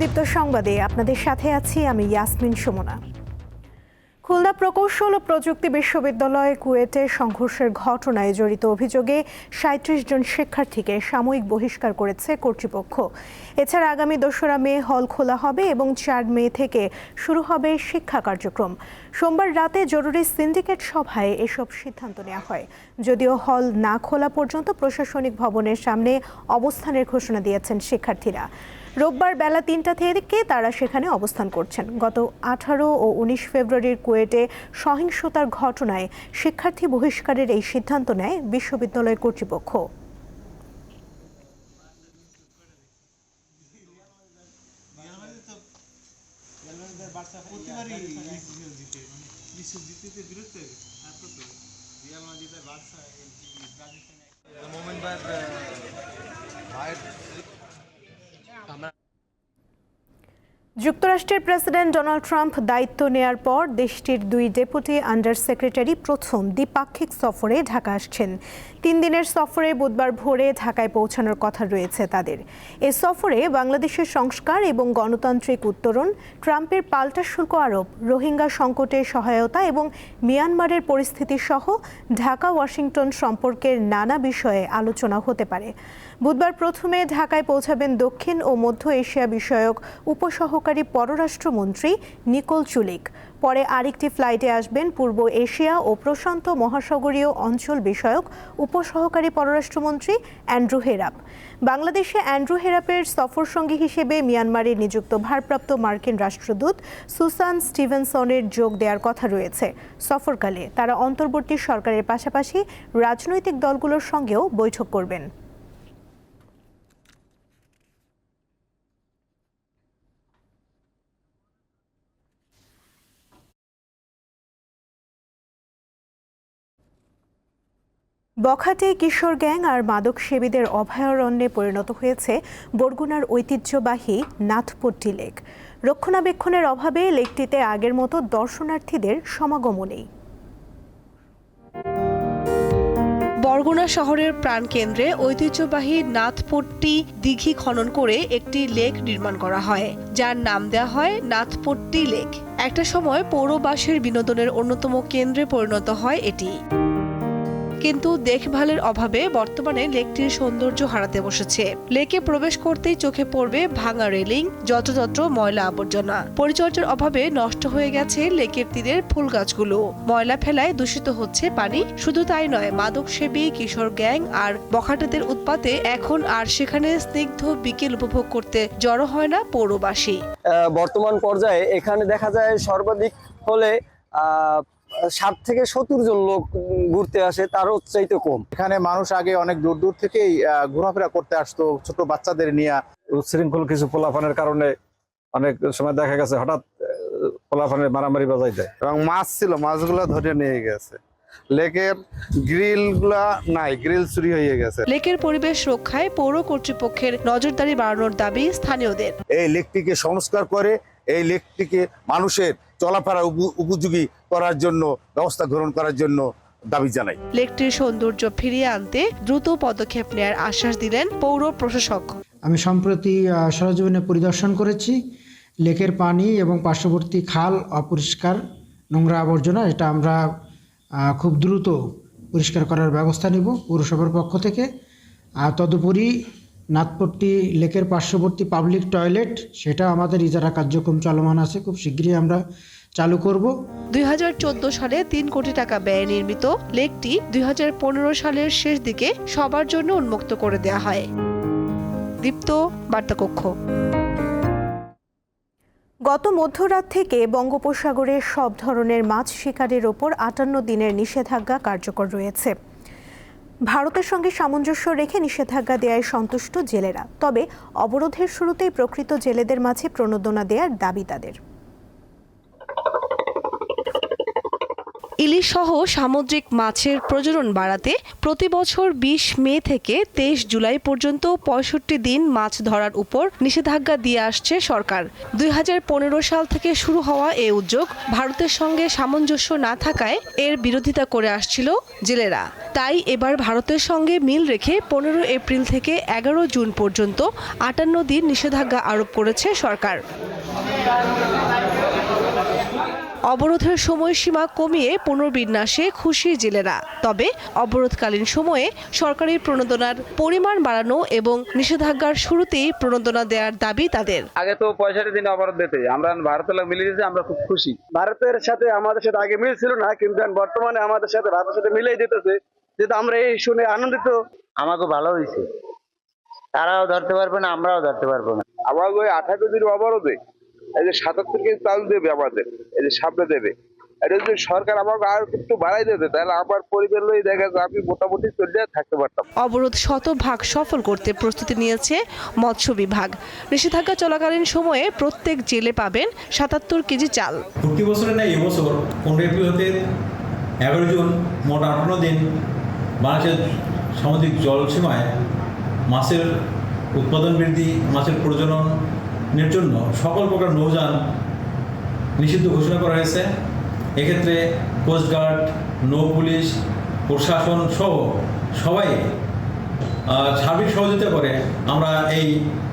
দীপ্ত সংবাদে আপনাদের সাথে আছি আমি ইয়াসমিন সুমনা। খুলনা প্রকৌশল ও প্রযুক্তি বিশ্ববিদ্যালয় কুয়েটে সংঘর্ষের ঘটনায় জড়িত অভিযোগে সাঁত্রিশ জন শিক্ষার্থীকে সাময়িক বহিষ্কার করেছে কর্তৃপক্ষ। এছাড়া আগামী দোসরা মে হল খোলা হবে এবং চার মে থেকে শুরু হবে শিক্ষা কার্যক্রম। সোমবার রাতে জরুরি সিন্ডিকেট সভায় এসব সিদ্ধান্ত নেওয়া হয়। যদিও হল না খোলা পর্যন্ত প্রশাসনিক ভবনের সামনে অবস্থানের ঘোষণা দিয়েছেন শিক্ষার্থীরা। রোববার বেলা তিনটা থেকে তারা সেখানে অবস্থান করছেন। গত আঠারো ও উনিশ ফেব্রুয়ারির কুয়েটে সহিংসতার ঘটনায় শিক্ষার্থী বহিষ্কারের এই সিদ্ধান্ত নেয় বিশ্ববিদ্যালয় কর্তৃপক্ষ মানে বিশ্ব জিতেতে বিরক্ত হয়ে গেছে তারপর তো রিয়াল মাদ্রিদের বার্সা এই ব্রাজিল মোমেন্ট বাই ভাইয়ের যুক্তরাষ্ট্রের প্রেসিডেন্ট ডোনাল্ড ট্রাম্প দায়িত্ব নেয়ার পর দেশটির দুই ডেপুটি আন্ডার সেক্রেটারি প্রথম দ্বিপাক্ষিক সফরে ঢাকা আসছেন। তিন দিনের সফরে বুধবার ভোরে ঢাকায় পৌঁছানোর কথা রয়েছে তাদের। এ সফরে বাংলাদেশের সংস্কার এবং গণতান্ত্রিক উত্তরণ, ট্রাম্পের পাল্টা শুল্ক আরোপ, রোহিঙ্গা সংকটে সহায়তা এবং মিয়ানমারের পরিস্থিতি সহ ঢাকা ওয়াশিংটন সম্পর্কের নানা বিষয়ে আলোচনা হতে পারে। বুধবার প্রথমে ঢাকায় পৌঁছাবেন দক্ষিণ ও মধ্য এশিয়া বিষয়ক উপসহকারী পররাষ্ট্রমন্ত্রী নিকোল চুলিক। পরে আরেকটি ফ্লাইটে আসবেন পূর্ব এশিয়া ও প্রশান্ত মহাসাগরীয় অঞ্চল বিষয়ক উপসহকারী পররাষ্ট্রমন্ত্রী অ্যান্ড্রু হেরাপ। বাংলাদেশে অ্যান্ড্রু হেরাপের সফরসঙ্গী হিসেবে মিয়ানমারে নিযুক্ত ভারপ্রাপ্ত মার্কিন রাষ্ট্রদূত সুসান স্টিভেনসনের যোগ দেওয়ার কথা রয়েছে। সফরকালে তারা অন্তর্বর্তী সরকারের পাশাপাশি রাজনৈতিক দলগুলোর সঙ্গেও বৈঠক করবেন। বখাটে কিশোর গ্যাং আর মাদক সেবীদের অভয়ারণ্যে পরিণত হয়েছে বরগুনার ঐতিহ্যবাহী নাথপট্টি লেক রক্ষণাবেক্ষণের অভাবে লেকটিতে আগের মতো দর্শনার্থীদের সমাগমও নেই বরগুনা শহরের প্রাণকেন্দ্রে ঐতিহ্যবাহী নাথপট্টি দিঘি খনন করে একটি লেক নির্মাণ করা হয়, যার নাম দেওয়া হয় নাথপট্টি লেক। একটা সময় পৌরবাসীর বিনোদনের অন্যতম কেন্দ্রে পরিণত হয় এটি। কিন্তু দেখভালের অভাবে বর্তমানে লেকটির সৌন্দর্য হারাতে বসেছে। লেকে প্রবেশ করতেই চোখে পড়বে ভাঙা রেলিং, যত্রতত্র ময়লা আবর্জনা। পরিচর্যার অভাবে নষ্ট হয়ে গেছে লেকের তীরের ফুল গাছগুলো। ময়লা ফেলায় দূষিত হচ্ছে পানি। শুধু তাই নয় মাদক সেবী কিশোর গ্যাং আর বখাটেদের উৎপাতে এখন আর সেখানে স্নিগ্ধ বিকেল উপভোগ করতে জড়ো হয় না পৌরবাসী। বর্তমান পর্যায়ে এখানে দেখা যায় সর্বাধিক হলে ষাট থেকে সত্তর জন লোক ঘুরতে আসে তারও চাইতে কম। এখানে মানুষ আগে অনেক দূর দূর থেকেই আহ, ঘোরাফেরা করতে আসতো ছোট বাচ্চাদের নিয়ে। উচ্ছৃঙ্খল কিছু পোলাপানের কারণে অনেক সময় দেখা গেছে হঠাৎ আহ, পোলাপানের মারামারি বাজাই দেয় এবং মাছ ছিল মাছগুলো ধরে নিয়ে গেছে। লেকের গ্রিলগুলা নাই গ্রিল চুরি হয়ে গেছে। লেকের পরিবেশ রক্ষায় পৌর কর্তৃপক্ষের নজরদারি বাড়ানোর দাবি স্থানীয়দের। এই লেকটিকে সংস্কার করে এই লেকটিকে মানুষের চলাফেরা উপ- উপযোগী করার জন্য ব্যবস্থা গ্রহণ করার জন্য দাবি জানাই। লেকটির সৌন্দর্য ফিরিয়ে আনতে দ্রুত পদক্ষেপ নেয়ার আশ্বাস দিলেন পৌর প্রশাসক। আমি সম্প্রতি আহ, সরজমিনে পরিদর্শন করেছি। লেকের পানি এবং পার্শ্ববর্তী খাল অপরিষ্কার নোংরা আবর্জনা এটা আমরা খুব দ্রুত পরিষ্কার করার ব্যবস্থা নিব পৌরসভার পক্ষ থেকে। আর তদুপরি নাথপট্টি লেকের পার্শ্ববর্তী পাবলিক টয়লেট সেটা আমাদের ইজারা কার্যক্রম চলমান আছে খুব শীঘ্রই আমরা চালু করব। দুই হাজার চোদ্দ সালে তিন কোটি টাকা ব্যয়ে নির্মিত লেকটি দুই হাজার পনেরো সালের শেষ দিকে সবার জন্য উন্মুক্ত করে দেয়া হয়। দীপ্ত বার্তাকক্ষ। গত মধ্যরাত থেকে বঙ্গোপসাগরে সব ধরনের মাছ শিকারের ওপর আটান্ন দিনের নিষেধাজ্ঞা কার্যকর রয়েছে। ভারতের সঙ্গে সামঞ্জস্য রেখে নিষেধাজ্ঞা দেয়ায় সন্তুষ্ট জেলেরা। তবে অবরোধের শুরুতেই প্রকৃত জেলেদের মাঝে প্রণোদনা দেওয়ার দাবি তাদের। ইলিশ সহ সামুদ্রিক মাছের প্রজনন বাড়াতে প্রতি বছর বিশ মে থেকে তেইশ জুলাই পর্যন্ত পঁয়ষট্টি দিন মাছ ধরার উপর নিষেধাজ্ঞা দিয়ে আসছে সরকার। দুই হাজার পনেরো সাল থেকে শুরু হওয়া এই উদ্যোগ ভারতের সঙ্গে সামঞ্জস্য না থাকায় এর বিরোধিতা করে আসছিল জেলেরা। তাই এবার ভারতের সঙ্গে মিল রেখে পনেরো এপ্রিল থেকে এগারো জুন পর্যন্ত আটান্ন দিন নিষেধাজ্ঞা আরোপ করেছে সরকার। অবরোধের সময়সীমা কমিয়ে পুনর্বিন্যাসে খুশি জেলেরা। তবে অবরোধকালীন সময়ে সরকারি প্রণোদনার পরিমাণ বাড়ানো এবং নিষেধাজ্ঞার শুরুতেই প্রণোদনা দেওয়ার দাবি তাদের। আগে তো পঁয়ষট্টি দিন অবরোধ দিতে। আমরা ভারতের লোক মিলিয়ে দিয়েছে আমরা খুব খুশি। ভারতের সাথে আমাদের সাথে আগে মিল ছিল না কিন্তু বর্তমানে আমাদের সাথে ভারতের সাথে মিলেই দিতেছে। যেহেতু আমরা এই শুনে আনন্দিত। আমাকে ভালো হয়েছে। তারাও ধরতে পারবে না আমরাও ধরতে পারব না। আমার ওই আঠারো দিন অবরোধে এই যে সাতাত্তর কেজি চাল দেবে আমাদের এই যে সামনে দেবে। এটা যদি সরকার আমাকে আর একটু বাড়াই দেবে তাহলে আমার পরিবার লই দেখা যায় আমি মোটামুটি চলে থাকতে পারতাম। অবরোধ শতভাগ সফল করতে প্রস্তুতি নিয়েছে মৎস্য বিভাগ। নিষেধাজ্ঞা চলাকালীন সময়ে প্রত্যেক জেলে পাবেন সাতাত্তর কেজি চাল। প্রতি বছরে না এবছর পনেরো এপ্রিল হতে এগারো জুন মোট আটান্ন দিন বাংলাদেশের সামুদ্রিক জলসীমায় মাছের উৎপাদন বৃদ্ধি মাছের প্রজননের জন্য সকল প্রকার নৌযান নিষিদ্ধ ঘোষণা করা হয়েছে। এক্ষেত্রে কোস্টগার্ড নৌ পুলিশ প্রশাসন সহ সবাই আহ, সার্বিক সহযোগিতা করে আমরা এই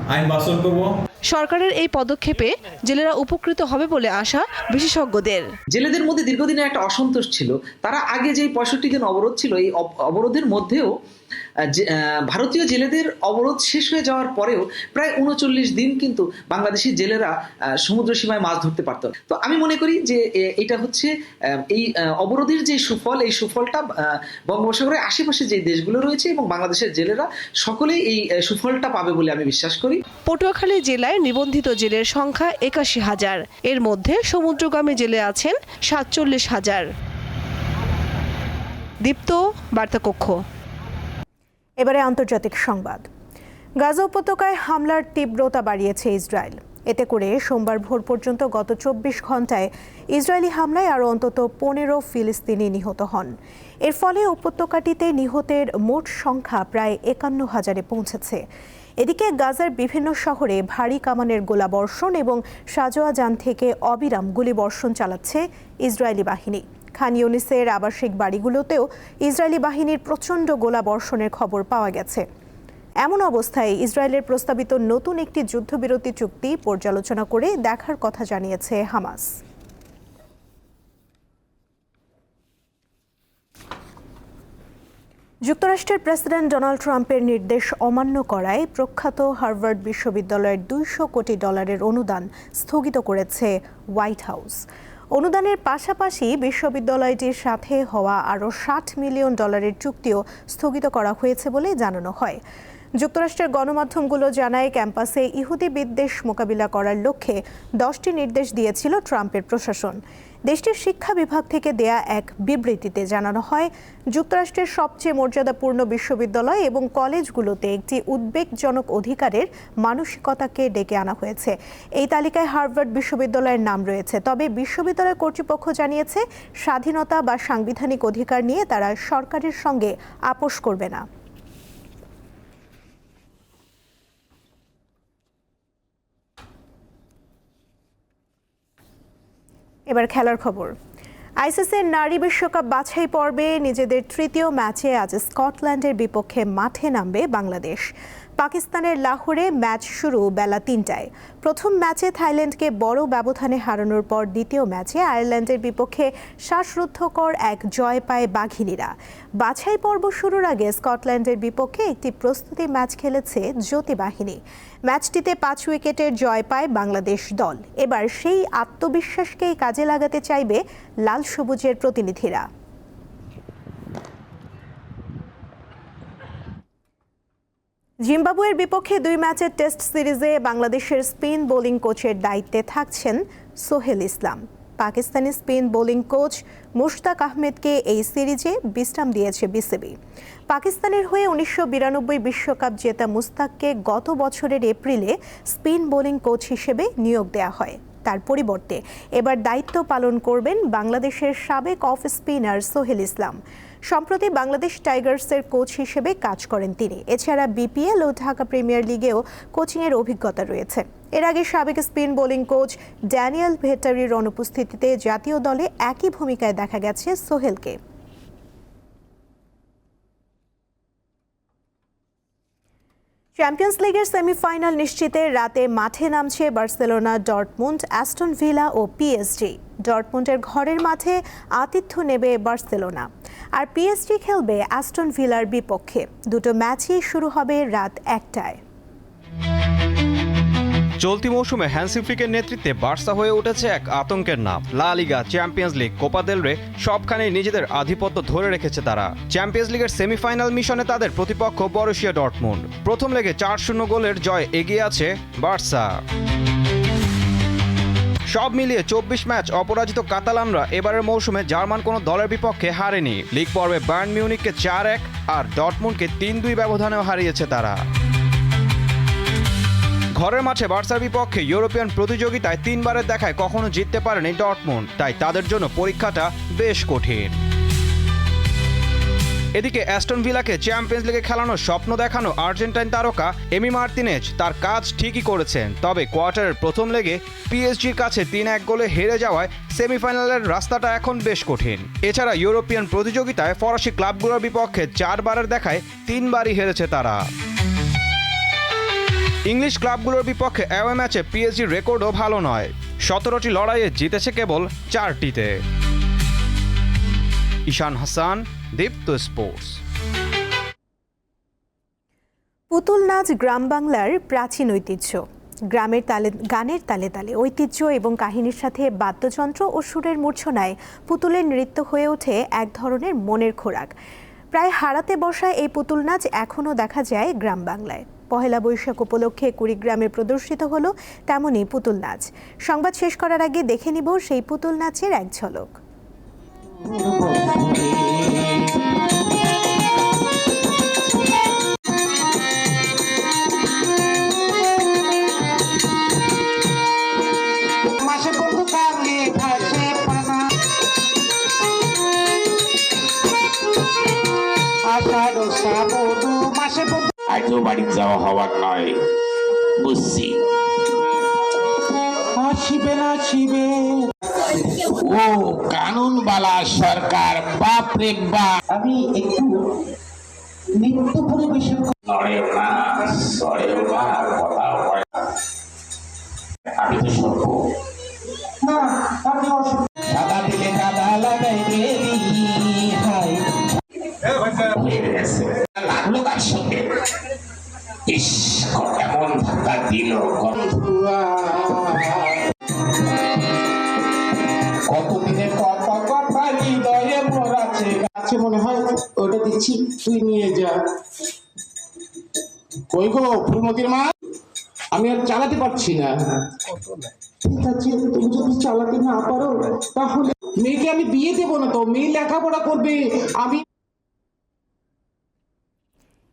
আইন বাস্তবায়ন করব। সরকারের এই পদক্ষেপে জেলেরা উপকৃত হবে বলে আশা বিশেষজ্ঞদের। জেলেদের মধ্যে দীর্ঘদিনের একটা অসন্তোষ ছিল। তারা আগে যে পঁয়ষট্টি দিন অবরোধ ছিল এই অবরোধের মধ্যেও ভারতীয় জেলেদের অবরোধ শেষ হয়ে যাওয়ার পরেও প্রায় উনচল্লিশ দিন কিন্তু বাংলাদেশি জেলেরা সমুদ্র সীমায় মাছ ধরতে পারত। তো আমি মনে করি যে এটা হচ্ছে এই অবরোধের যে সুফল, এই সুফলটা বঙ্গোপসাগরের আশেপাশে যে দেশগুলো রয়েছে এবং বাংলাদেশের জেলেরা, সকলেই এই সুফলটা পাবে বলে আমি বিশ্বাস করি। পটুয়াখালী জেলায় নিবন্ধিত জেলের সংখ্যা একাশি হাজার। এর মধ্যে সমুদ্রগামী জেলে আছেন সাতচল্লিশ হাজার। দীপ্ত, বার্তাকক্ষ। এবারে আন্তর্জাতিক সংবাদ। গাজা উপত্যকায় হামলার তীব্রতা বাড়িয়েছে ইসরায়েল। এতে করে সোমবার ভোর পর্যন্ত গত চব্বিশ ঘন্টায় ইসরায়েলি হামলায় আরও অন্তত পনেরো ফিলিস্তিনি নিহত হন। এর ফলে উপত্যকাটিতে নিহতের মোট সংখ্যা প্রায় একান্ন হাজারে পৌঁছেছে। এদিকে গাজার বিভিন্ন শহরে ভারী কামানের গোলাবর্ষণ এবং সাজোয়া যান থেকে অবিরাম গুলিবর্ষণ চালাচ্ছে ইসরায়েলি বাহিনী। খান ইউনিসের আবাসিক বাড়িগুলোতেও ইসরায়েলি বাহিনীর প্রচণ্ড গোলাবর্ষণের খবর পাওয়া গেছে। এমন অবস্থায় ইসরায়েলের প্রস্তাবিত নতুন একটি যুদ্ধবিরতি চুক্তি পর্যালোচনা করে দেখার কথা জানিয়েছে হামাস। যুক্তরাষ্ট্রের প্রেসিডেন্ট ডোনাল্ড ট্রাম্পের নির্দেশ অমান্য করায় প্রখ্যাত হার্ভার্ড বিশ্ববিদ্যালয়ের দুইশো কোটি ডলারের অনুদান স্থগিত করেছে হোয়াইট হাউস। অনুদানের পাশাপাশি বিশ্ববিদ্যালয়টির সাথে হওয়া আরও ষাট মিলিয়ন ডলারের চুক্তিও স্থগিত করা হয়েছে বলে জানানো হয়। যুক্তরাষ্ট্রের গণমাধ্যমগুলো জানায়, ক্যাম্পাসে ইহুদি বিদ্বেষ মোকাবিলা করার লক্ষ্যে দশটি নির্দেশ দিয়েছিল ট্রাম্পের প্রশাসন। দেশটির শিক্ষা বিভাগ থেকে দেয়া এক বিবৃতিতে জানানো হয়, যুক্তরাষ্ট্রের সবচেয়ে মর্যাদাপূর্ণ বিশ্ববিদ্যালয় এবং কলেজগুলোতে একটি উদ্বেগজনক অধিকারের মানসিকতাকে ডেকে আনা হয়েছে। এই তালিকায় হার্ভার্ড বিশ্ববিদ্যালয়ের নাম রয়েছে। তবে বিশ্ববিদ্যালয় কর্তৃপক্ষ জানিয়েছে, স্বাধীনতা বা সাংবিধানিক অধিকার নিয়ে তারা সরকারের সঙ্গে আপোষ করবে না। এবার খেলার খবর। আইসিসির নারী বিশ্বকাপ বাছাই পর্বে নিজেদের তৃতীয় ম্যাচে আজ স্কটল্যান্ডের বিপক্ষে মাঠে নামবে বাংলাদেশ। পাকিস্তানের লাহোরে ম্যাচ শুরু বেলা তিনটায়। প্রথম ম্যাচে থাইল্যান্ডকে বড় ব্যবধানে হারানোর পর দ্বিতীয় ম্যাচে আয়ারল্যান্ডের বিপক্ষে শ্বাসরুদ্ধকর এক জয় পায় বাঘিনীরা। বাছাই পর্ব শুরুর আগে স্কটল্যান্ডের বিপক্ষে একটি প্রস্তুতি ম্যাচ খেলেছে জ্যোতি বাহিনী। ম্যাচটিতে পাঁচ উইকেটের জয় পায় বাংলাদেশ দল। এবার সেই আত্মবিশ্বাসকেই কাজে লাগাতে চাইবে লাল সবুজের প্রতিনিধিরা। জিম্বাবুয়ের বিপক্ষে দুই ম্যাচের টেস্ট সিরিজে বাংলাদেশের স্পিন বোলিং কোচের দায়িত্বে থাকছেন Sohel Islam. Pakistani spin bowling coach Mushtaq আহমেদকে এই সিরিজে বিশ্রাম দিয়েছে বিসিবি। পাকিস্তানের হয়ে উনিশশো বিশ্বকাপ জেতা মুস্তাককে গত বছরের এপ্রিলে স্পিন বোলিং কোচ হিসেবে নিয়োগ দেওয়া হয়। তার পরিবর্তে এবার দায়িত্ব পালন করবেন বাংলাদেশের সাবেক অফ স্পিনার সোহেল ইসলাম। সম্প্রতি বাংলাদেশ টাইগার্সের কোচ হিসেবে কাজ করেন তিনি। এছাড়া বিপিএল ও ঢাকা প্রিমিয়ার লিগেও কোচিংয়ের অভিজ্ঞতা রয়েছে। এর আগে সাবেক স্পিন বোলিং কোচ ড্যানিয়েল ভেটারির অনুপস্থিতিতে জাতীয় দলে একই ভূমিকায় দেখা গেছে সোহেলকে। চ্যাম্পিয়ন্স লিগের সেমিফাইনাল নিশ্চিতে রাতে মাঠে নামছে বার্সেলোনা, ডর্টমুন্ড, অ্যাস্টন ভিলা ও পিএসজি ডর্টমুন্ডের ঘরের মাঠে আতিথ্য নেবে বার্সেলোনা। আর পিএসজি খেলবে অ্যাস্টন ভিলার বিপক্ষে। দুটো ম্যাচই শুরু হবে রাত একটায়। চলতি মৌসুমে হ্যান্সি ফ্লিকের নেতৃত্বে বার্সা হয়ে উঠেছে এক আতঙ্কের নাম। La Liga, Champions League, Copa del Rey, সবখানেই নিজেদের আধিপত্য ধরে রেখেছে তারা। চ্যাম্পিয়ন্স লিগের সেমিফাইনাল মিশনে তাদের প্রতিপক্ষ বরুশিয়া ডটমুন্ড প্রথম লেগে চার শূন্য গোলের জয় এগিয়ে আছে বার্সা। সব মিলিয়ে চব্বিশ ম্যাচ অপরাজিত কাতালানরা এবারের মৌসুমে জার্মান কোনো দলের বিপক্ষে হারেনি। লিগ পর্বে বার্ন মিউনিককে চার এক আর ডটমুন্ডকে তিন দুই ব্যবধানেও হারিয়েছে তারা। ঘরের মাঠে বার্সার বিপক্ষে ইউরোপিয়ান প্রতিযোগিতায় তিনবারের দেখায় কখনো জিততে পারেনি ডটমুন্ড, তাই তাদের জন্য পরীক্ষাটা বেশ কঠিন। এদিকে অ্যাস্টন ভিলাকে চ্যাম্পিয়ন্স লিগে খেলানোর স্বপ্ন দেখানো আর্জেন্টাইন তারকা এমি মার্তিনেজ তার কাজ ঠিকই করেছেন, তবে কোয়ার্টারের প্রথম লেগে পিএসজির কাছে তিন এক গোলে হেরে যাওয়ায় সেমিফাইনালের রাস্তাটা এখন বেশ কঠিন। এছাড়া ইউরোপিয়ান প্রতিযোগিতায় ফরাসি ক্লাবগুলোর বিপক্ষে চারবারের দেখায় তিনবারই হেরেছে তারা। ইংলিশ ক্লাবগুলোর বিপক্ষে অ্যাওয়ে ম্যাচে পিএসজির রেকর্ডও ভালো নয়। সতেরোটি লড়াইয়ে জিতেছে কেবল চারটিতে। ঈশান হাসান, দীপ্ত স্পোর্টস। পুতুল নাচ গ্রাম বাংলার প্রাচীন ঐতিহ্য। গ্রামের তালে, গানের তালে তালে ঐতিহ্য এবং কাহিনীর সাথে বাদ্যযন্ত্র ও সুরের মূর্ছনায় পুতুলের নৃত্য হয়ে ওঠে এক ধরনের মনের খোরাক। প্রায় হারাতে বসা এই পুতুল নাচ এখনও দেখা যায় গ্রাম বাংলায়। পহেলা বৈশাখ উপলক্ষে কুড়িগ্রামে প্রদর্শিত হলো তেমনই পুতুল নাচ। সংবাদ শেষ করার আগে দেখে নিব সেই পুতুল নাচের এক ঝলক। আজও বাড়ি যাওয়া হওয়ার নয়। বুঝছি। ও কানুন বালা সরকার বাপ রে বাপ। আমি একটু নৃত্য পরিবেশন নড়েও না সরেও না কথা হয় আমি তো সভ্য না আপনি সাদা দিলে কাদা লাগাই হাই লাগল কার মনে হয় ওটা দিচ্ছি, তুই নিয়ে যা। কই গো, ফুলমতির মা? আমি আর চালাতে পারছি না। ঠিক আছে, তুমি যদি চালাতে না পারো, তাহলে মেয়েকে আমি বিয়ে দেবো না তো, মেয়ে লেখাপড়া করবে, আমি